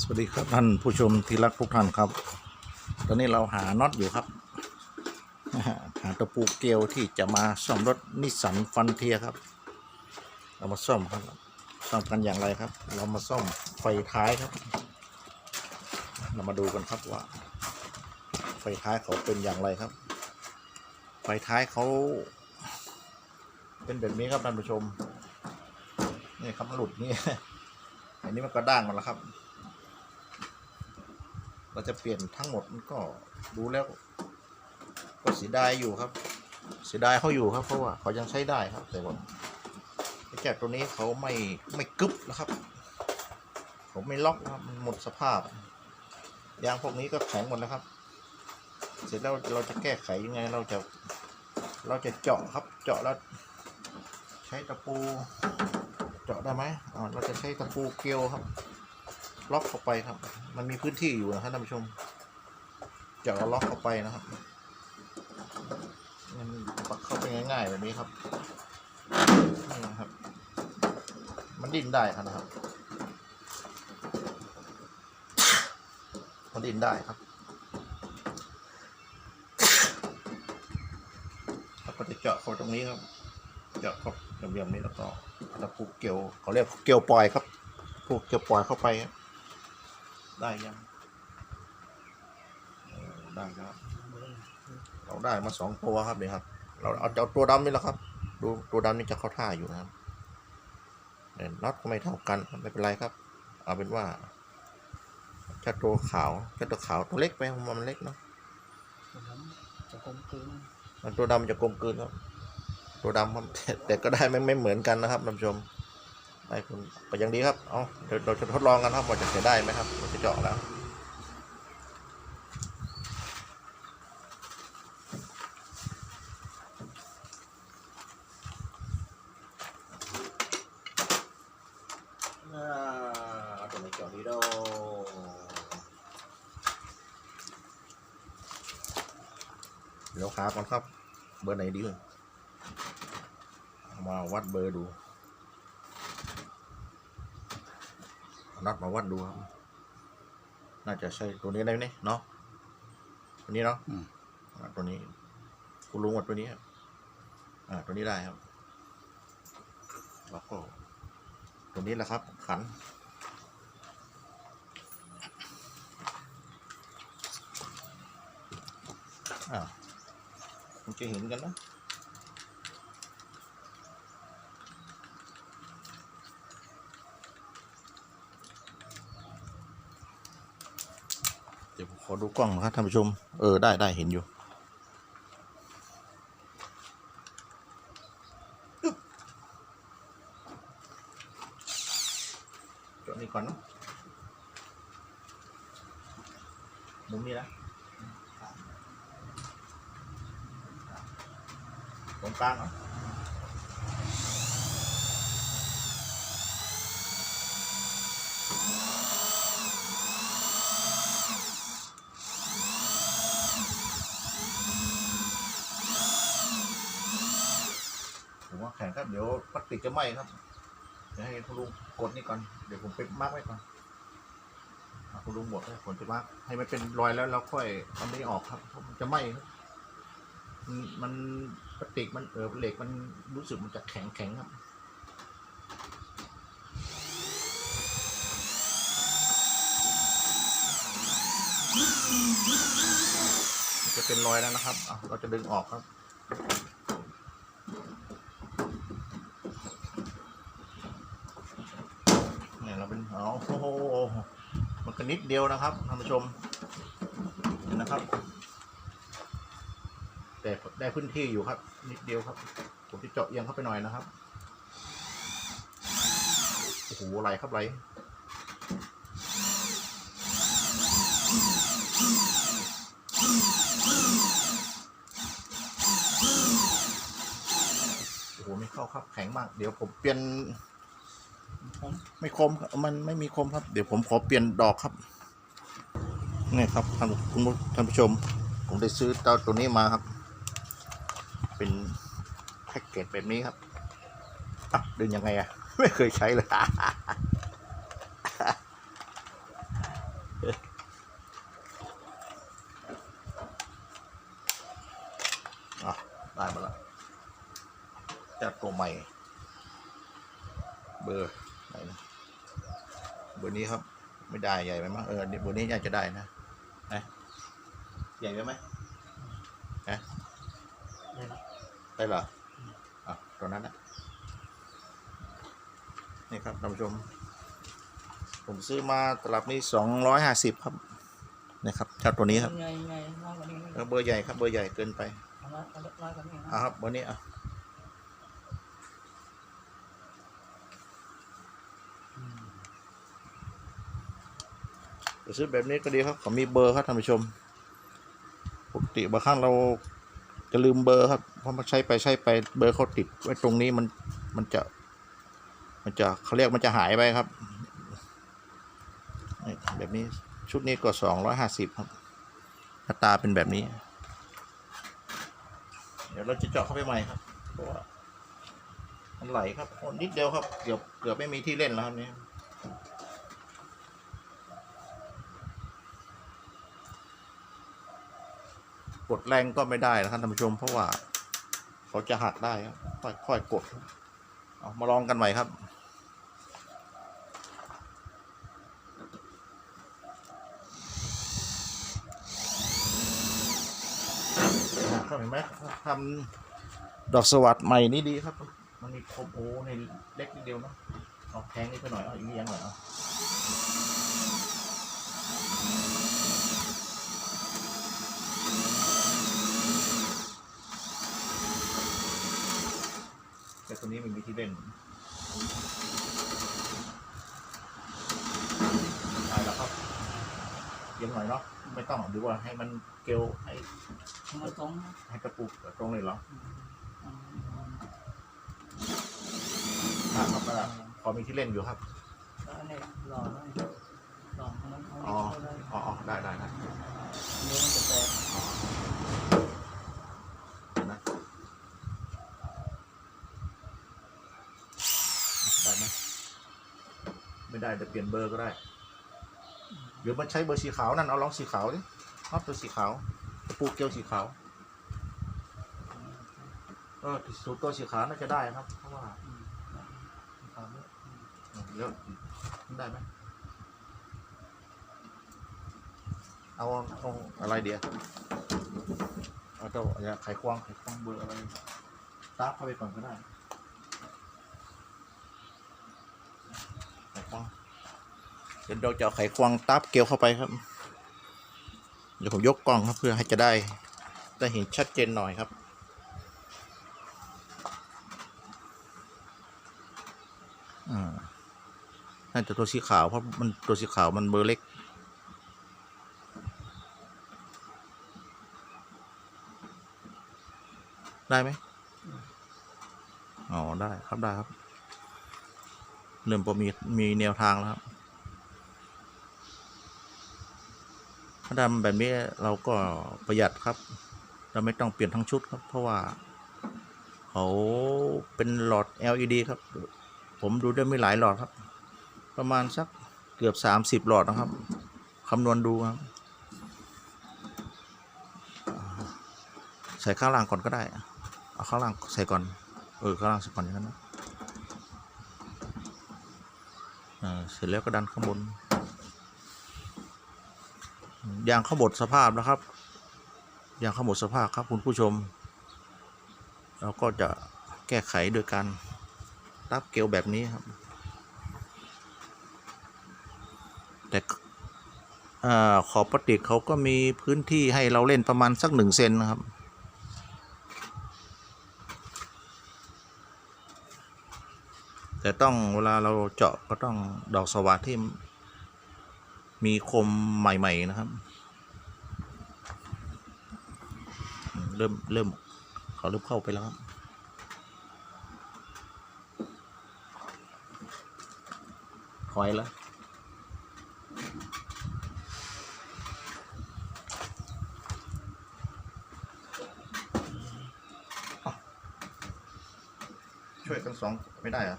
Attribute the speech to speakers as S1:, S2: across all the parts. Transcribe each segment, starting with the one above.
S1: สวัสดีครับท่านผู้ชมที่รักทุกท่านครับ ตอนนี้เราหาน็อตอยู่ครับ หาตะปูเกลียวที่จะมาซ่อมรถนิสสันฟันเทียครับ เรามาซ่อมครับซ่อมกันอย่างไรครับ เรามาซ่อมไฟท้ายครับ เรามาดูกันครับว่า ไฟท้ายเขาเป็นอย่างไรครับ ไฟท้ายเขาเป็นแบบนี้ครับท่านผู้ชม นี่ครับหลุดนี่อันนี้มันก็ด้างหมาแล้วครับ เราจะเปลี่ยนทั้งหมดก็ดูแล้ว ก็เสียดายอยู่ครับ เสียดายเขาอยู่ครับ เพราะว่าเขายังใช้ได้ครับ แต่ว่าไอ้แจกตัวนี้เขาไม่ไม่กึบนะครับ ผมไม่ล็อกครับมันหมดสภาพยางพวกนี้ก็แข็งหมดแล้วครับ เสร็จแล้วเราจะแก้ไขยังไงเราจะ เราจะเจาะครับ เจาะแล้วใช้ตะปู เจาะได้ไหมอ่าเราจะใช้ตะปูเกลียวครับ ล็อกเข้าไปครับ มันมีพื้นที่อยู่นะครับท่านผู้ชมเจาะล็อกเข้าไปนะครับมันปักเข้าไปง่ายๆแบบนี้ครับนี่นะครับ มันดิ้นได้ครับนะครับ มันดิ้นได้ครับแล้วก็จะเจาะเข้าตรงนี้ครับ เจาะเข้าเหลี่ยมๆนี้แล้วก็ตะปูเกลียวเขาเรียกเกลียวปล่อยครับปูเกลียวปล่อยเข้าไปครับ ได้ยังเออได้ครับเราได้มาสองตัวครับเนี่ยครับ เราเอาเอาตัวดำนี่แหละครับ ดูตัวดำนี่จะเข้าท่าอยู่นะครับแต่น็อตก็ไม่เท่ากันครับไม่เป็นไรครับ เอาเป็นว่าถ้าตัวขาวถ้าตัวขาวตัวเล็กไปผมว่ามันเล็กเนาะ
S2: จะกลมกลืน
S1: มันตัวดำจะกลมกลืนครับ ตัวดำครับแต่แต่ก็ได้ไม่ไม่เหมือนกันนะครับท่านผู้ชม ได้คุณไปอย่างดีครับ เอาเดี๋ยวเราจะทดลองกันครับว่าจะเสียได้ไหมครับเราจะเจาะแล้วอ่าเอาตัวนี้เจาะนี้ดูเดี๋ยวขาก่อนครับ เบอร์ไหนดีเอามาวัดเบอร์ดูเอา นัดมาวัดดูครับ น่าจะใช่ตัวนี้ได้ไหมเนาะตัวนี้เนาะอ่าตัวนี้ คุณลุงวัดตัวนี้ครับอ่า ตัวนี้ได้ครับแล้วก็ตัวนี้แหละครับ ขันอ้าวมันจะเห็นกันนะ เดี๋ยวผม ขอดูกล้องนะครับท่านผู้ชม เออ ได้ได้เห็นอยู่จดนี้ก่อนเนาะมุมนี้นะตรงกลางเนาะ ครับ เดี๋ยวพลาสติกจะไหม้ครับเดี๋ยวให้คุณลุงกดนี่ก่อน เดี๋ยวผมไปมาร์กไว้ก่อนอะคุณลุงหมดให้ผมจะมาร์กให้มันเป็นรอยแล้วเราค่อยเอานี้ออกครับเพราะมันจะไหม้ครับ มันมันพลาสติกมันเออเหล็กมันรู้สึกมันจะแข็งแข็งครับ จะเป็นรอยแล้วนะครับอะเราจะดึงออกครับ เนี่ยเราเป็นเอา โอ้โหมันก็นิดเดียวนะครับท่านผู้ชมเห็นนะครับ แต่ได้พื้นที่อยู่ครับ นิดเดียวครับ ผมจะเจาะเอียงเข้าไปหน่อยนะครับโอ้โหไหลครับไหลโอ้โหไม่เข้าครับแข็งมาก เดี๋ยวผมเปลี่ยน ไม่คมมันไม่มีคมครับ เดี๋ยวผมขอเปลี่ยนดอกครับนี่ครับท่านคุณผู้ท่านผู้ชม ผมได้ซื้อเต้าตัวนี้มาครับ เป็นแพ็กเกจแบบนี้ครับอะดึงยังไงอะไม่เคยใช้เลย อะได้มาแล้วจัดตัวใหม่ เบอร์ไหนนะเบอร์นี้ครับ ไม่ได้ใหญ่ไหมมั้งเออเบอร์นี้น่าจะได้นะนะใหญ่ไหมไหมนะ
S2: ได้ละ
S1: ได้เหรออะตัวนั้นนะนี่ครับท่านผู้ชม ผมซื้อมาตลับนี้สองร้อยห้าสิบครับนี่ครับเจ้าตัวนี้ครับ
S2: ไงไงน้อยกว่านี้
S1: เออเบอร์ใหญ่ครับเบอร์ใหญ่เกินไป
S2: น้อยน้อยกว่านี้
S1: อะ
S2: นะ
S1: ครับเบอร์นี้อะ จะซื้อแบบนี้ก็ดีครับเขามีเบอร์ครับท่านผู้ชม ปกติบางครั้งเราจะลืมเบอร์ครับเพราะมันใช้ไปใช้ไปเบอร์เขาติดไว้ตรงนี้มันมันจะ มันจะเขาเรียกมันจะหายไปครับแบบนี้ชุดนี้ก็สองร้อยห้าสิบครับหน้าตาเป็นแบบนี้ เดี๋ยวเราจะเจาะเข้าไปใหม่ครับเพราะว่ามันไหลครับนิดเดียวครับเกือบเกือบไม่มีที่เล่นแล้วครับนี่ กดแรงก็ไม่ได้นะครับท่านผู้ชม เพราะว่าเขาจะหักได้ครับค่อยค่อยกด เอามาลองกันใหม่ครับครับเห็นไหมทำดอกสวัสดใหม่นี่ดีครับ มันมีคมโอ้ในเล็กนิดเดียวนะเอาแทงนี่ไปหน่อยเอาอีกอย่างหน่อยเอา แต่ตัวนี้มันมีที่เล่นได้แล้วครับเย็นหน่อยเนาะไม่ต้องหรือว่าให้มันเกลียวให้
S2: มันตรง
S1: ให้กระปุกตรงเลยเหรอ
S2: อืม
S1: อ่าครับอ่าพอมีที่เล่นอยู่ครับ
S2: แล้วอันนี้หล่อเลยหล่อมันเอา
S1: อ๋อ
S2: เข้าได้
S1: อ๋ออ๋อ ได้ได้ได้
S2: เดี๋ยวมันจะแตก
S1: เดี๋ยวนะได้ไหม ได้แต่เปลี่ยนเบอร์ก็ได้เดี๋ยวมันใช้เบอร์สีขาวนั่นเอาลองสีขาวดิเอาตัวสีขาวกระปุกเกลียวสีขาวเออสูตรตัวสีขาวน่าจะได้ครับ เพราะว่าเดี๋ยวได้ไหมเอาเอาอะไรเดียวเอาเจ้าอย่าไขควงไขควงเบอร์อะไรตาเข้าไปก่อนก็ได้ไขควง เดี๋ยวเราจะเอาไขควงตับเกลียวเข้าไปครับ เดี๋ยวผมยกกล้องครับเพื่อให้จะได้ได้เห็นชัดเจนหน่อยครับ น่าจะตัวสีขาวเพราะมันตัวสีขาวมันเบอร์เล็ก ได้ไหมอ๋อ ได้ครับได้ครับ เริ่มพอมีมีแนวทางแล้วครับาทำแบบนี้เราก็ประหยัดครับ เราไม่ต้องเปลี่ยนทั้งชุดครับ เพราะว่าเขาเป็นหลอด LED ครับ ผมดูได้ไม่หลายหลอดครับ ประมาณสักเกือบสามสิบหลอดนะครับคำนวณดูครับ ใส่ข้างล่างก่อนก็ได้เอาข้างล่างใส่ก่อน เออข้างล่างใส่ก่อนอย่างนั้นนะเสร็จแล้วก็ดันข้างบน ยางเข้าหมดสภาพนะครับ ยางเข้าหมดสภาพครับคุณผู้ชม เราก็จะแก้ไขโดยการตับเกลียวแบบนี้ครับ แต่ขอบพลาสติกเขาก็มีพื้นที่ให้เราเล่นประมาณสักหนึ่งเซนนะครับแต่ต้องเวลาเราเจาะก็ต้องดอกสว่านที่ มีคมใหม่ ๆ นะครับ เริ่มเริ่มเขาเริ่มเข้าไปแล้วครับถอยแล้วช่วยกันสองไม่ได้เหรอ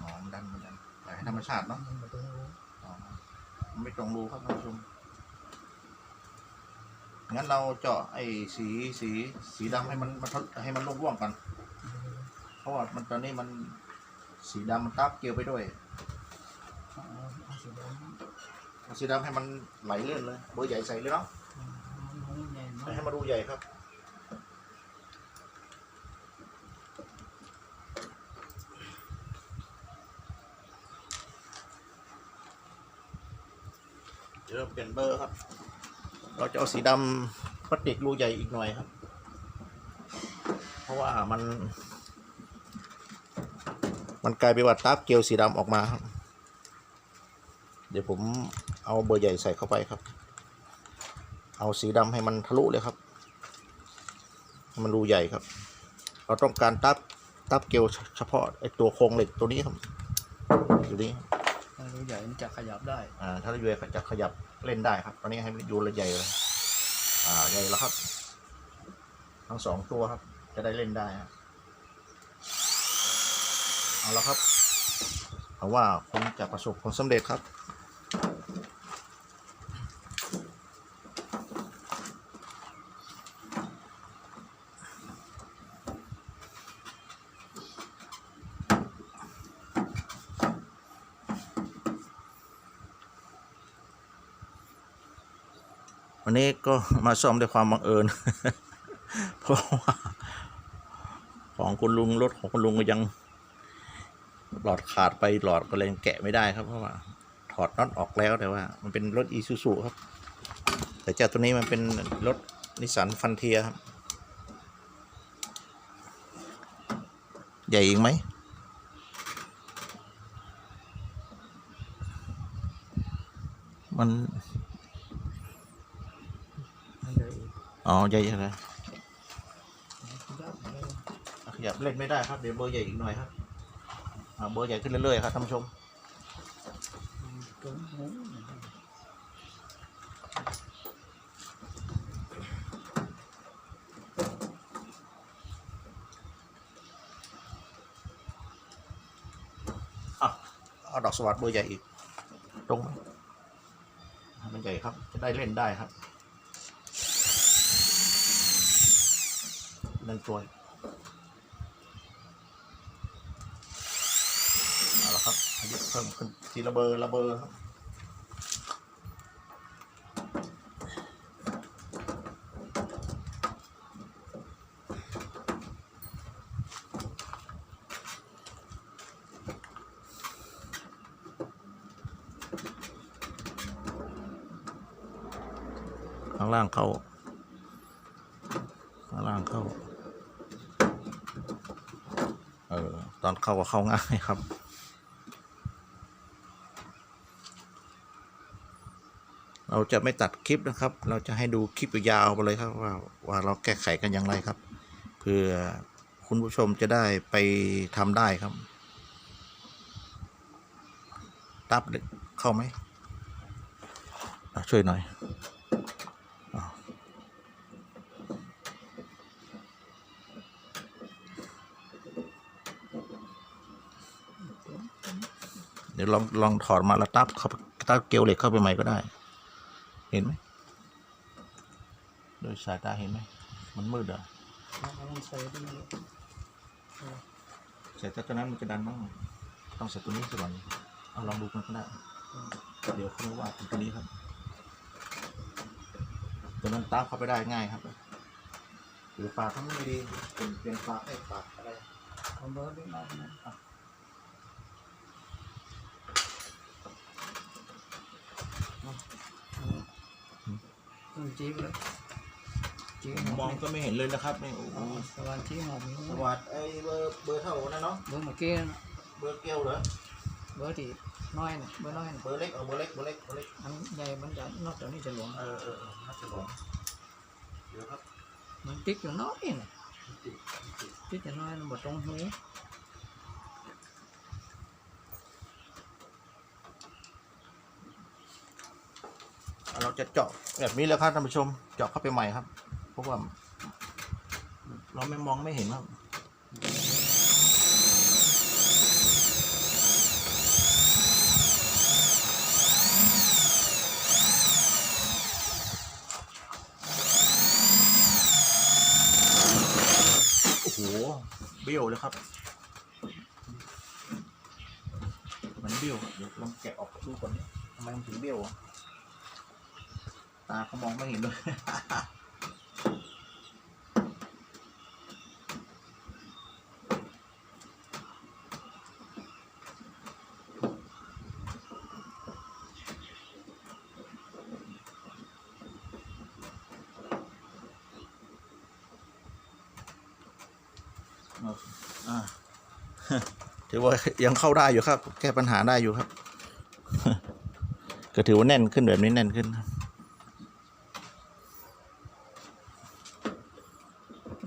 S1: อ๋อมันดันมันดันปล่อยให้ธรรมชาติเนาะ
S2: ไม่ต้องรู้
S1: อ๋อไม่ตรงรูครับท่านผู้ชมงั้นเราเจาะไอ้สีสีสีดำให้มันมันให้มันร่วงๆก่อนเพราะว่ามันตอนนี้มันสีดำมันตับเกี่ยวไปด้วย
S2: เอาเอาสีดำ
S1: เอาสีดำให้มันไหลเลื่อนเลยเบอร์ใหญ่ใส่เลยเนาะ
S2: มันใหญ่มาก
S1: ให้มันดูใหญ่ครับ เดี๋ยวเราเปลี่ยนเบอร์ครับ เราจะเอาสีดำพลาสติกรูใหญ่อีกหน่อยครับ เพราะว่ามัน มันกลายเป็นว่าตับเกลียวสีดำออกมาครับ เดี๋ยวผมเอาเบอร์ใหญ่ใส่เข้าไปครับ เอาสีดำให้มันทะลุเลยครับ มันรูใหญ่ครับ เราต้องการตับตับเกลียวเฉพาะไอตัวโครงเหล็กตัวนี้ครับอยู่นี้
S2: รู้ใหญ่มันจะขยับได้
S1: อ่า ถ้าเราอยู่จะขยับเล่นได้ครับ ตอนนี้ให้มันอยู่ระใหญ่เลยอ่า ใหญ่แล้วครับ ทั้งสองตัวครับ จะได้เล่นได้ครับเอาละครับเอาว่าคุณจะประสบผลสำเร็จครับ วันนี้ก็มาซ่อมด้วยความบังเอิญ เพราะว่าของคุณลุงรถของคุณลุงก็ยังหลอดขาดไปหลอดก็เลยแกะไม่ได้ครับเพราะว่า ถอดน็อตออกแล้วแต่ว่า มันเป็นรถอีซูซูครับ แต่เจ้าตัวนี้มันเป็นรถนิสสันฟันเทียครับ ใหญ่อีกไหมมัน
S2: มันใหญ่ อ๋
S1: อใหญ่เลย
S2: ยับเลย
S1: ขยับเล่นไม่ได้ครับ เดี๋ยวเบอร์ใหญ่อีกหน่อยครับเบอร์ใหญ่ขึ้นเรื่อยๆครับท่านผู้ชม
S2: ตรงหู
S1: อะเอาดอกสวัสดิ์เบอร์ใหญ่อีก ตรงไหมมันใหญ่ครับ จะได้เล่นได้ครับ หนึ่งตัวเอาละครับอายุเพิ่มขึ้นทีละเบอร์ละเบอร์ครับข้างล่างเข้าข้างล่างเข้า เออตอนเข้าก็เข้าง่ายครับ เราจะไม่ตัดคลิปนะครับ เราจะให้ดูคลิปยาวไปเลยครับว่าว่าเราแก้ไขกันอย่างไรครับ เพื่อคุณผู้ชมจะได้ไปทำได้ครับ ตับเข้าไหมช่วยหน่อย ดี๋ยวลองลองถอดมาแล้วตับเข้าตับเกลียวเหล็กเข้าไปใหม่ก็ได้ เห็นไหมโดยสายตาเห็นไหมมันมืดอะ
S2: เอาลองใส่
S1: ตัวนั้นมันจะดันบ้างต้องใส่ตัวนี้สิก่อนเอาลองดูกันก็ได้เดี๋ยวเขาไม่ว่าถึงตัวนี้ครับตัวนั้นตามเข้าไปได้ง่ายครับหรือปากเขาไม่ดีเป็นเป็นปากให้ปากอะไร
S2: เอาเบอร์ด้วยนะต้อง จีบเลยจีบ
S1: มองก็ไม่เห็นเลยนะครับนี่โอ้โห
S2: อ๋อสวัสดีหมอกมี
S1: สวัสดไอ้เบอร์เบอร์เท่านั้นเนาะ
S2: เบอร์เมื่อกี้นะ
S1: เบอร์เกลียวเหรอ
S2: เบอร์ที่น้อยนะเบอร์น้อยนะ
S1: เบอร์เล็กเอาเบอร์เล็กเบอร์เล็กเบอร์เล็ก
S2: อันใหญ่มันจะนอกจากนี้จะหลวม
S1: เออเออเออน่าจะหลงเดี๋ยวครับ
S2: มันติดอยู่น้อยนะติดอยู่น้อยมันบดตรงหู
S1: ราจะเจาะแบบนี้แล้วครับท่านผู้ชม เจาะเข้าไปใหม่ครับ เพราะว่า เราไม่มองไม่เห็นครับโอ้โหเบี้ยวเลยครับ มันเบี้ยวเดี๋ยวลองแกะออกดูก่อนทำไมมันถึงเบี้ยวอะ ตาเขามองไม่เห็นเลยถือว่ายังเข้าได้อยู่ครับ แก้ปัญหาได้อยู่ครับ ก็ถือว่าแน่นขึ้นแบบนี้แน่นขึ้นครับ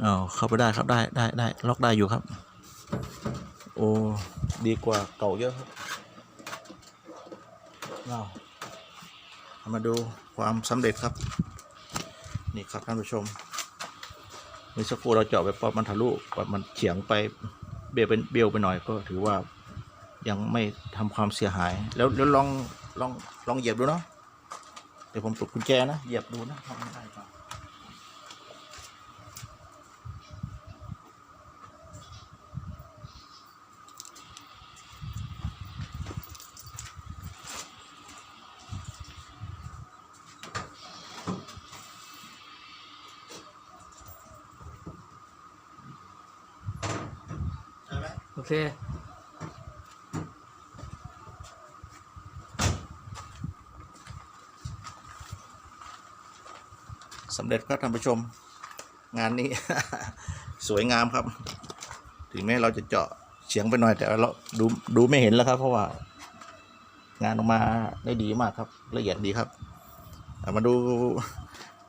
S1: อ๋อเข้าไปได้ครับได้ได้ได้ล็อกได้อยู่ครับ โอ้ดีกว่าเก่าเยอะครับเอามาดูความสำเร็จครับ นี่ครับท่านผู้ชมเมื่อสักครู่เราเจาะไปป๊อปมันทะลุป๊อปมันเฉียงไปเบี้ยวเป็นเบี้ยวไปหน่อยก็ถือว่ายังไม่ทำความเสียหาย แล้วแล้วลองลองลองเหยียบดูเนาะเดี๋ยวผมปลุกกุญแจนะเหยียบดูนะทำไม่ได้ปล่าใช่ไหม
S2: โอ เค
S1: สำเร็จครับท่านผู้ชม งานนี้ สวยงามครับ ถึงแม้เราจะเจาะเฉียงไปหน่อยแต่เราดูดูไม่เห็นแล้วครับ เพราะว่า งานออกมาได้ดีมากครับ ละเอียดดีครับมาดู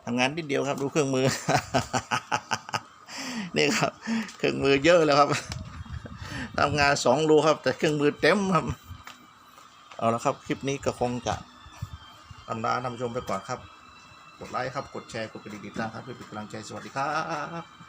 S1: ทำงานนิดเดียวครับ ดูเครื่องมือ นี่ครับ เครื่องมือเยอะแล้วครับ ทำงานสองรูครับ แต่เครื่องมือเต็มครับ เอาละครับ คลิปนี้ก็คงจะทำลาท่านผู้ชมไปก่อนครับ กดไลค์ครับ กดแชร์ กดกระดิ่งติดตามครับเพื่อเป็นกำลังใจ สวัสดีครับ